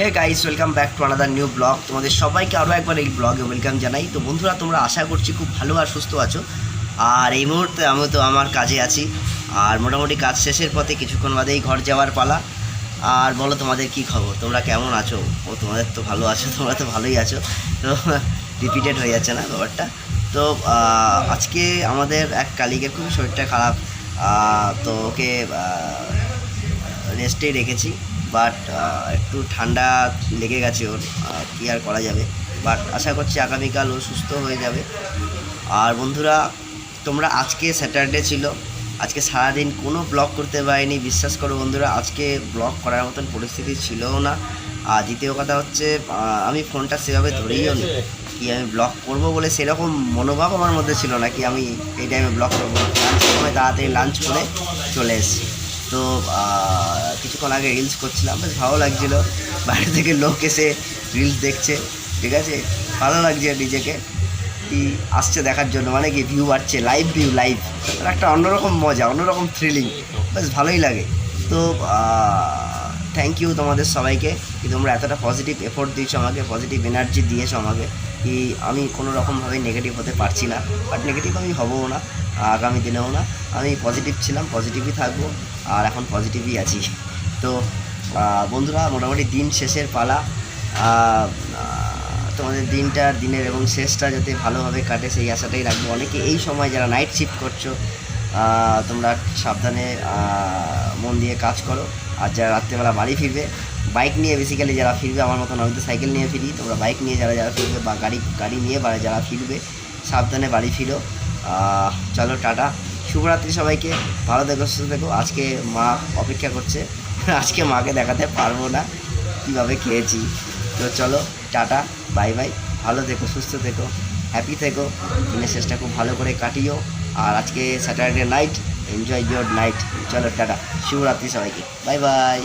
Hey guys welcome back to another new blog তোমাদের সবাইকে আরও একবার এই ব্লগে ওয়েলকাম জানাই। তো বন্ধুরা, তোমরা আশা করছি খুব ভালো আর সুস্থ আছো। আর এই মুহূর্তে আমি তো আমার কাজে আছি। আর মোটামুটি কাজ শেষের পথে কিছুক্ষণ বাদেই ঘর যাওয়ার পালা। আর বলো, তোমাদের কি খবর? তোমরা কেমন আছো? ও, তোমাদের তো ভালো আছো, তোমরা তো ভালোই আছো। তো রিপিটেড হয়ে যাচ্ছে না ব্যাপারটা। তো আজকে আমাদের এক কালিগের খুবই শরীরটা খারাপ। তো ওকে রেস্টেই রেখেছি। বাট একটু ঠান্ডা লেগে গেছে ওর কি আর করা যাবে? বাট আশা করছি আগামীকাল ও সুস্থ হয়ে যাবে। আর বন্ধুরা, তোমরা আজকে স্যাটারডে ছিল। আজকে সারাদিন কোনো ব্লগ করতে পারিনি। বিশ্বাস করো বন্ধুরা, আজকে ব্লগ করার মতন পরিস্থিতি ছিলও না। আর দ্বিতীয় কথা হচ্ছে আমি ফোনটা সেভাবে ধরেইও নি। কি আমি ব্লগ করব বলে সেরকম মনোভাব আমার মধ্যে ছিল না, কি আমি এই টাইমে ব্লগ করব লাঞ্চের সময় তাড়াতাড়ি লাঞ্চ করে চলে এসেছি। তো কিছুক্ষণ আগে রিলস করছিলাম, বেশ ভালো লাগছিল। বাইরে থেকে লোক এসে রিলস দেখছে, ঠিক আছে? ভালো লাগছে নিজেকে। কি আসছে দেখার জন্য মানে কি ভিউ বাড়ছে লাইভ ভিউ লাইভ একটা অন্যরকম মজা, অন্যরকম থ্রিলিং বেশ ভালোই লাগে। তো থ্যাংক ইউ তোমাদের সবাইকে কি তোমরা এতটা পজিটিভ এফোর্ট দিয়েছ আমাকে পজিটিভ এনার্জি দিয়েছ আমাকে কি আমি কোনো রকমভাবে নেগেটিভ হতে পারছি না। বাট নেগেটিভ আমি হবও না, আগামী দিনেও না। আমি পজিটিভ ছিলাম পজিটিভই থাকব। আর এখন পজিটিভই আছি। তো বন্ধুরা, মোটামুটি দিন শেষের পালা। তোমাদের দিনটার দিনের এবং শেষটা যাতে ভালোভাবে কাটে, সেই আশাটাই রাখব। অনেকে এই সময় যারা নাইট শিফট করছ তোমরা সাবধানে মন দিয়ে কাজ করো। আর যারা রাত্রেবেলা বাড়ি ফিরবে বাইক নিয়ে বেসিক্যালি যারা ফিরবে, আমার মতন আমি তো সাইকেল নিয়ে ফিরি। তোমরা বাইক নিয়ে যারা যারা ফিরবে বা গাড়ি গাড়ি নিয়ে যারা ফিরবে, সাবধানে বাড়ি ফিরো। চলো, টাটা। শুভরাত্রি সবাইকে, ভালো দেখো সুস্থ দেখো আজকে মা অপেক্ষা করছে। আজকে মাকে দেখাতে পারব না, কীভাবে খেয়েছি। তো চলো, টাটা, বাই বাই। ভালো থেকো, সুস্থ থেকো হ্যাপি থেকো। দিনের শেষটা খুব ভালো করে কাটিও। আর আজকে Saturday night enjoy your night চলো, টাটা। শুভরাত্রি সবাইকে। Bye bye.